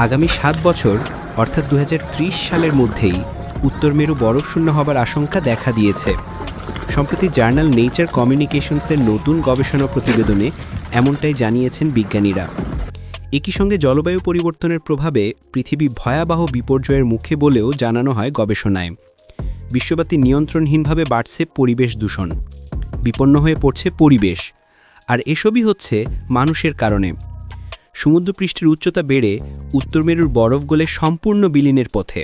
আগামী সাত বছর, অর্থাৎ দু হাজার ত্রিশ সালের মধ্যেই উত্তর মেরু বরফশূন্য হবার আশঙ্কা দেখা দিয়েছে। সম্প্রতি জার্নাল নেচার কমিউনিকেশনসের নতুন গবেষণা প্রতিবেদনে এমনটাই জানিয়েছেন বিজ্ঞানীরা। একই সঙ্গে জলবায়ু পরিবর্তনের প্রভাবে পৃথিবী ভয়াবহ বিপর্যয়ের মুখে বলেও জানানো হয় গবেষণায়। বিশ্বব্যাপী নিয়ন্ত্রণহীনভাবে বাড়ছে পরিবেশ দূষণ। বিপন্ন হয়ে পড়ছে পরিবেশ। আর এসবই হচ্ছে মানুষের কারণে। সমুদ্রপৃষ্ঠের উচ্চতা বেড়ে উত্তর মেরুর বরফ গলে সম্পূর্ণ বিলীনের পথে।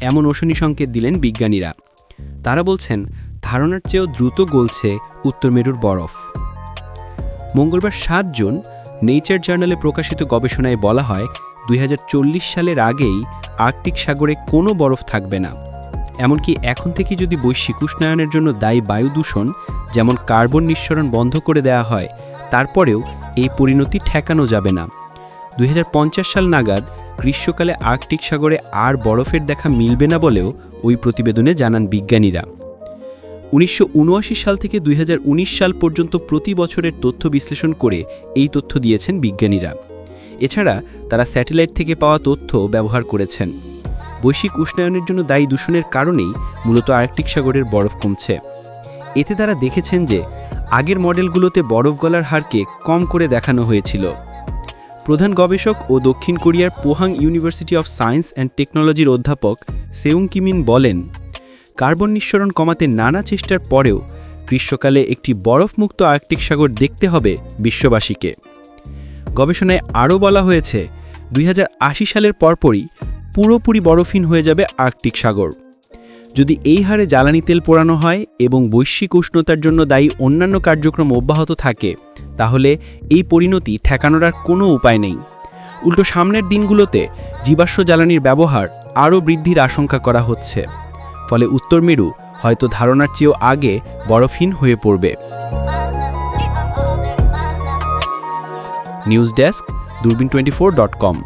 এমন ওশনি সংকেত দিলেন বিজ্ঞানীরা। তারা বলছেন, ধারণার চেয়েও দ্রুত গলছে উত্তর মেরুর বরফ। মঙ্গলবার সাত জুন নেচার জার্নালে প্রকাশিত গবেষণায় বলা হয়, দুই হাজার চল্লিশ সালের আগেই আর্কটিক সাগরে কোনো বরফ থাকবে না। এমনকি এখন থেকে যদি বৈশ্বিক উষ্ণায়নের জন্য দায়ী বায়ু দূষণ, যেমন কার্বন নিঃসরণ বন্ধ করে দেওয়া হয়, তারপরেও এই পরিণতি ঠেকানো যাবে না। দুই হাজার পঞ্চাশ সাল নাগাদ গ্রীষ্মকালে আর্কটিক সাগরে আর বরফের দেখা মিলবে না বলেও ওই প্রতিবেদনে জানান বিজ্ঞানীরা। উনিশশো উনআশি সাল থেকে দুই হাজার উনিশ সাল পর্যন্ত প্রতি বছরের তথ্য বিশ্লেষণ করে এই তথ্য দিয়েছেন বিজ্ঞানীরা। এছাড়া তারা স্যাটেলাইট থেকে পাওয়া তথ্য ব্যবহার করেছেন। বৈশ্বিক উষ্ণায়নের জন্য দায়ী দূষণের কারণেই মূলত আর্কটিক সাগরের বরফ কমছে। এতে তারা দেখেছেন যে আগের মডেলগুলোতে বরফ গলার হারকে কম করে দেখানো হয়েছিল। প্রধান গবেষক ও দক্ষিণ কোরিয়ার Pohang university of science and টেকনোলজির অধ্যাপক সেউং কিমিন বলেন, কার্বন নিঃসরণ কমাতে নানা চেষ্টার পরেও গ্রীষ্মকালে একটি বরফমুক্ত আর্কটিক সাগর দেখতে হবে বিশ্ববাসীকে। গবেষণায় আরও বলা হয়েছে, দুই হাজার আশি সালের পরপরই পুরোপুরি বরফহীন হয়ে যাবে আর্কটিক সাগর। যদি এই হারে জ্বালানি তেল পোড়ানো হয় এবং বৈশ্বিক উষ্ণতার জন্য দায়ী অন্যান্য কার্যক্রম অব্যাহত থাকে, তাহলে এই পরিণতি ঠেকানোর আর কোনো উপায় নেই। উল্টো সামনের দিনগুলোতে জীবাশ্ম জ্বালানির ব্যবহার আরও বৃদ্ধির আশঙ্কা করা হচ্ছে। ফলে উত্তর মেরু হয়তো ধারণার চেয়েও আগে বরফহীন হয়ে পড়বে। News desk Durbin twenty four dot com.